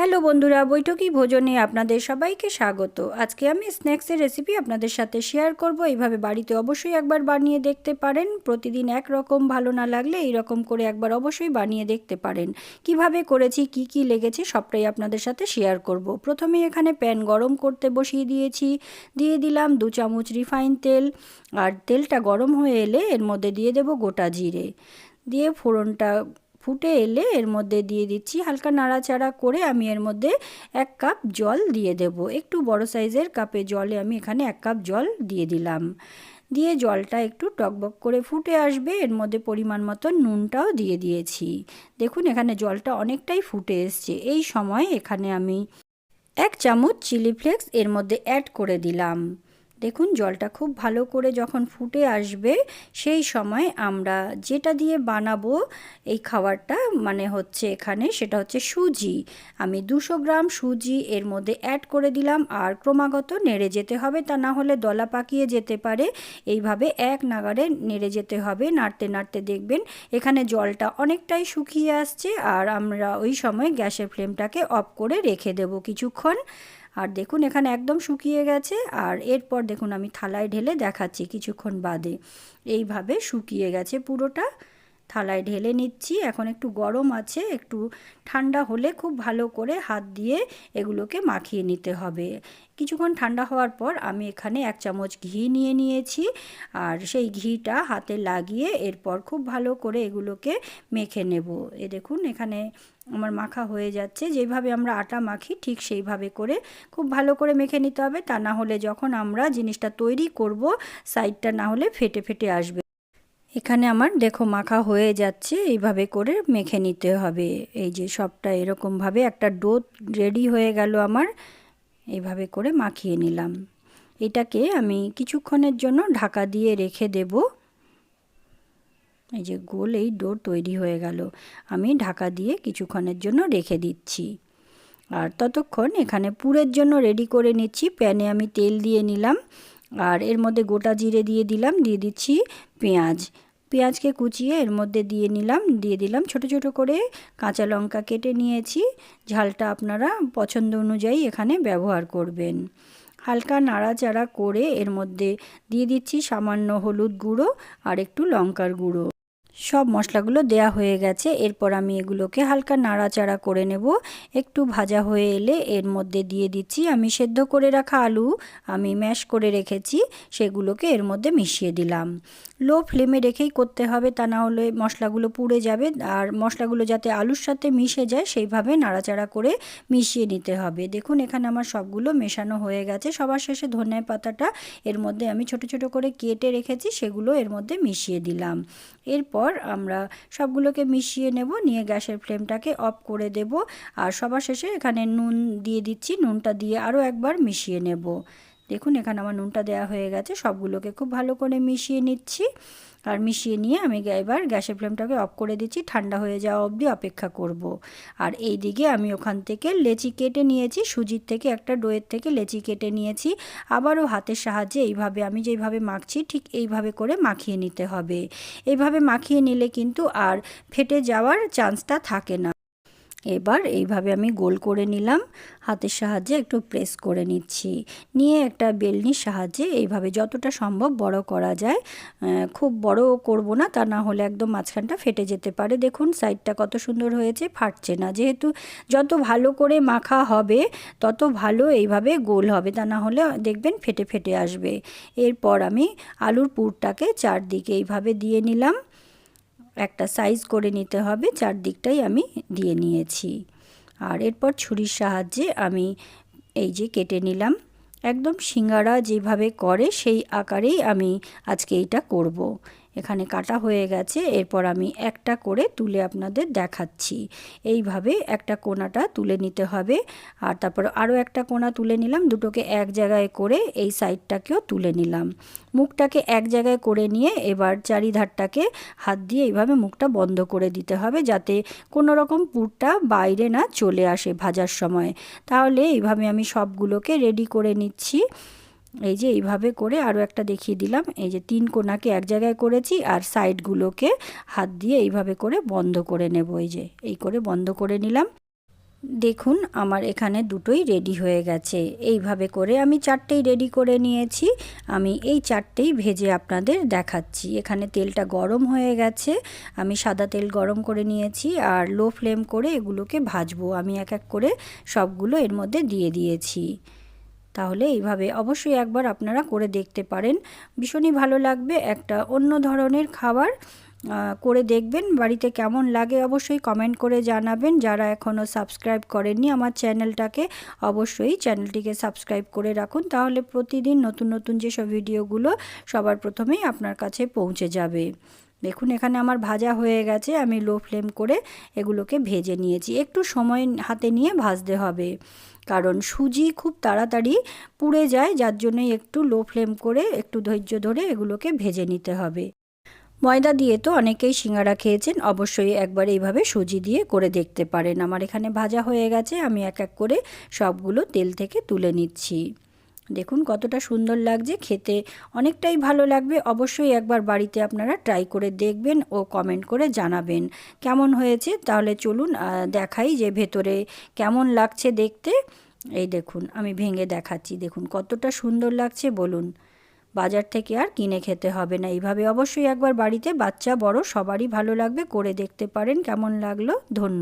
Hello বন্ধুরা, বৈঠকি ভোজনে আপনাদের সবাইকে স্বাগত। আজকে আমি স্ন্যাক্সের রেসিপি আপনাদের সাথে শেয়ার করব। এইভাবে বাড়িতে অবশ্যই একবার বানিয়ে দেখতে পারেন। প্রতিদিন এক রকম ভালো না লাগলে এই রকম করে একবার অবশ্যই বানিয়ে দেখতে পারেন। কীভাবে করেছি, কি কি লেগেছে সবটাই আপনাদের সাথে শেয়ার করব। প্রথমে এখানে প্যান গরম করতে বসিয়ে দিয়েছি। দিয়ে দিলাম দু চামচ রিফাইন তেল। আর তেলটা গরম হয়ে এলে এর মধ্যে দিয়ে দেব গোটা জিরে। দিয়ে ফোড়নটা ফুটে এলে এর মধ্যে দিয়ে দিচ্ছি হালকা নাড়াচাড়া করে আমি এর মধ্যে এক কাপ জল দিয়ে দেব। একটু বড় সাইজের কাপে জলে আমি এখানে এক কাপ জল দিয়ে দিলাম। দিয়ে জলটা একটু টকবক করে ফুটে আসবে, এর মধ্যে পরিমাণ মতো নুনটাও দিয়ে দিয়েছি। দেখুন, এখানে জলটা অনেকটাই ফুটে এসছে। এই সময় এখানে আমি এক চামচ চিলি ফ্লেক্স এর মধ্যে অ্যাড করে দিলাম। দেখুন, জলটা খুব ভালো করে যখন ফুটে আসবে, সেই সময় আমরা যেটা দিয়ে বানাবো এই খাবারটা মানে হচ্ছে এখানে সেটা হচ্ছে সুজি। আমি দুশো গ্রাম সুজি এর মধ্যে অ্যাড করে দিলাম, আর ক্রমাগত নেড়ে যেতে হবে তা না হলে দলা পাকিয়ে যেতে পারে। এইভাবে এক নাগারে নেড়ে যেতে হবে, নাড়তে নাড়তে দেখবেন এখানে জলটা অনেকটাই শুকিয়ে আসছে, আর আমরা ওই সময় গ্যাসের ফ্লেমটাকে অফ করে রেখে দেবো কিছুক্ষণ। আর দেখুন এখানে একদম শুকিয়ে গেছে, আর এরপর দেখুন আমি থালায় ঢেলে দেখাচ্ছি কিছুক্ষণ বাদে। এইভাবে শুকিয়ে গেছে পুরোটা। থালায় ঢেলে নিচ্ছি। এখন একটু গরম আছে, একটু ঠান্ডা হলে খুব ভালো করে হাত দিয়ে এগুলোকে মাখিয়ে নিতে হবে। কিছুক্ষণ ঠান্ডা হওয়ার পর আমি এখানে এক চামচ ঘি নিয়ে নিয়েছি আর সেই ঘিটা হাতে লাগিয়ে এরপর খুব ভালো করে এগুলোকে মেখে নেব। এ দেখুন, এখানে আমার মাখা হয়ে যাচ্ছে। যেভাবে আমরা আটা মাখি ঠিক সেইভাবে করে খুব ভালো করে মেখে নিতে হবে। তা না হলে যখন আমরা জিনিসটা তৈরি করব, সাইডটা না হলে ফেটে ফেটে আসবে। এখানে আমার দেখো মাখা হয়ে যাচ্ছে, এইভাবে করে মেখে নিতে হবে। এই যে সবটা এরকমভাবে একটা ডো রেডি হয়ে গেল আমার, এইভাবে করে মাখিয়ে নিলাম। এটাকে আমি কিছুক্ষণের জন্য ঢাকা দিয়ে রেখে দেব। এই যে গোল এই ডো তৈরি হয়ে গেল, আমি ঢাকা দিয়ে কিছুক্ষণের জন্য রেখে দিচ্ছি। আর ততক্ষণ এখানে পুরের জন্য রেডি করে নিচ্ছি, প্যানে আমি তেল দিয়ে নিলাম। আর এর মধ্যে গোটা জিরে দিয়ে দিলাম, দিয়ে দিচ্ছি পেঁয়াজ। পেঁয়াজকে কুচিয়ে এর মধ্যে দিয়ে নিলাম, দিয়ে দিলাম ছোট ছোট করে কাঁচা লঙ্কা কেটে নিয়েছি। ঝালটা আপনারা পছন্দ অনুযায়ী এখানে ব্যবহার করবেন। হালকা নাড়াচাড়া করে এর মধ্যে দিয়ে দিচ্ছি সামান্য হলুদ গুঁড়ো আর একটু লঙ্কার গুঁড়ো। সব মশলাগুলো দেয়া হয়ে গেছে। এরপর আমি এগুলোকে হালকা নাড়াচাড়া করে নেব। একটু ভাজা হয়ে এলে এর মধ্যে দিয়ে দিচ্ছি আমি সেদ্ধ করে রাখা আলু। আমি ম্যাশ করে রেখেছি, সেগুলোকে এর মধ্যে মিশিয়ে দিলাম। লো ফ্লেমে রেখেই করতে হবে, তা না হলে মশলাগুলো পুড়ে যাবে। আর মশলাগুলো যাতে আলুর সাথে মিশে যায়, সেইভাবে নাড়াচাড়া করে মিশিয়ে নিতে হবে। দেখুন, এখানে আমার সবগুলো মেশানো হয়ে গেছে। সবার শেষে ধনে পাতাটা এর মধ্যে আমি ছোট ছোট করে কেটে রেখেছি, সেগুলো এর মধ্যে মিশিয়ে দিলাম। এরপর আমরা সবগুলোকে মিশিয়ে নেব, নিয়ে গ্যাসের ফ্লেমটাকে অফ করে দেব। আর সবার শেষে এখানে নুন দিয়ে দিচ্ছি, নুনটা দিয়ে আরও একবার মিশিয়ে নেব। দেখুন, এখানে আমার নুনটা দেওয়া হয়ে গেছে। সবগুলোকে খুব ভালো করে মিশিয়ে নিচ্ছি। আর মিশিয়ে নিয়ে আমি এবার গ্যাসের ফ্লেমটাকে অফ করে দিচ্ছি। ঠান্ডা হয়ে যাওয়া অবধি অপেক্ষা করব। আর এই দিকে আমি ওখান থেকে লেচি কেটে নিয়েছি। সুজির থেকে একটা ডোয়ের থেকে লেচি কেটে নিয়েছি। আবারও হাতের সাহায্যে এইভাবে আমি যেইভাবে মাখছি, ঠিক এইভাবে করে মাখিয়ে নিতে হবে। এইভাবে মাখিয়ে নিলে কিন্তু আর ফেটে যাওয়ার চান্সটা থাকে না। এবার এইভাবে আমি গোল করে নিলাম। হাতের সাহায্যে একটু প্রেস করে নিচ্ছি। নিয়ে একটা বেলনির সাহায্যে এইভাবে যতটা সম্ভব বড় করা যায়। খুব বড় করব না, তা না হলে একদম মাঝখানটা ফেটে যেতে পারে। দেখুন, সাইডটা কত সুন্দর হয়েছে, ফাটছে না। যেহেতু যত ভালো করে মাখা হবে, তত ভালো এইভাবে গোল হবে, তা না হলে দেখবেন ফেটে ফেটে আসবে। এরপর আমি আলুর পুরটাকে চারদিকে এইভাবে দিয়ে নিলাম। একটা সাইজ করে নিতে হবে চারদিকটাই আমি দিয়ে নিয়েছি আর এরপর ছুরির সাহায্যে আমি এই যে কেটে নিলাম একদম সিঙ্গারা যেভাবে করে সেই আকারেই আমি আজকে এইটা করব। এখানে কাটা হয়ে গেছে, এরপর আমি একটা করে তুলে আপনাদের দেখাচ্ছি। এইভাবে একটা কোনাটা তুলে নিতে হবে। আর তারপর আরও একটা কোনা তুলে নিলাম, দুটোকে এক জায়গায় করে এই সাইডটাকেও তুলে নিলাম। মুখটাকে এক জায়গায় করে নিয়ে এবার চারিধারটাকে হাত দিয়ে এইভাবে মুখটা বন্ধ করে দিতে হবে যাতে কোনো রকম পুরটা বাইরে না চলে আসে ভাজার সময়। তাহলে এইভাবে আমি সবগুলোকে রেডি করে নিচ্ছি। এই যে এইভাবে করে আরও একটা দেখিয়ে দিলাম। এই যে তিন কোনাকে এক জায়গায় করেছি আর সাইডগুলোকে হাত দিয়ে এইভাবে করে বন্ধ করে নেব। এই যে এই করে বন্ধ করে নিলাম। দেখুন আমার এখানে দুটোই রেডি হয়ে গেছে। এইভাবে করে আমি চারটেই রেডি করে নিয়েছি। আমি এই চারটেই ভেজে আপনাদের দেখাচ্ছি। এখানে তেলটা গরম হয়ে গেছে। আমি সাদা তেল গরম করে নিয়েছি আর লো ফ্লেম করে এগুলোকে ভাজবো। আমি এক এক করে সবগুলো এর মধ্যে দিয়ে দিয়েছি। তাহলে এইভাবে অবশ্যই একবার আপনারা করে দেখতে পারেন। ভীষণই ভালো লাগবে একটা অন্য ধরনের খাবার করে দেখবেন। বাড়িতে কেমন লাগে অবশ্যই কমেন্ট করে জানাবেন। যারা এখনও সাবস্ক্রাইব করেননি আমার চ্যানেলটাকে অবশ্যই চ্যানেলটিকে সাবস্ক্রাইব করে রাখুন। তাহলে প্রতিদিন নতুন নতুন যেসব ভিডিওগুলো সবার প্রথমেই আপনার কাছে পৌঁছে যাবে। দেখুন, এখানে আমার ভাজা হয়ে গেছে। আমি লো ফ্লেম করে এগুলোকে ভেজে নিয়েছি। একটু সময় হাতে নিয়ে ভাজতে হবে। কারণ সুজি খুব তাড়াতাড়ি পুড়ে যায়, যার জন্যই একটু লো ফ্লেম করে একটু ধৈর্য ধরে এগুলোকে ভেজে নিতে হবে। ময়দা দিয়ে তো অনেকেই সিঙ্গারা খেয়েছেন, অবশ্যই একবার এইভাবে সুজি দিয়ে করে দেখতে পারেন। আমার এখানে ভাজা হয়ে গেছে, আমি এক এক করে সবগুলো তেল থেকে তুলে নিচ্ছি। দেখুন কতটা সুন্দর লাগছে, খেতে অনেকটাই ভালো লাগবে। অবশ্যই একবার বাড়িতে আপনারা ট্রাই করে দেখবেন ও কমেন্ট করে জানাবেন। কেমন হয়েছে? তাহলে চলুন দেখাই যে ভেতরে কেমন লাগছে দেখতে। এই দেখুন, আমি ভেঙে দেখাচ্ছি। দেখুন কতটা সুন্দর লাগছে, বলুন। বাজার থেকে আর কিনে খেতে হবে না। এইভাবে অবশ্যই একবার বাড়িতে বাচ্চা, বড় সবারই ভালো লাগবে। করে দেখতে পারেন কেমন লাগল। ধন্যবাদ।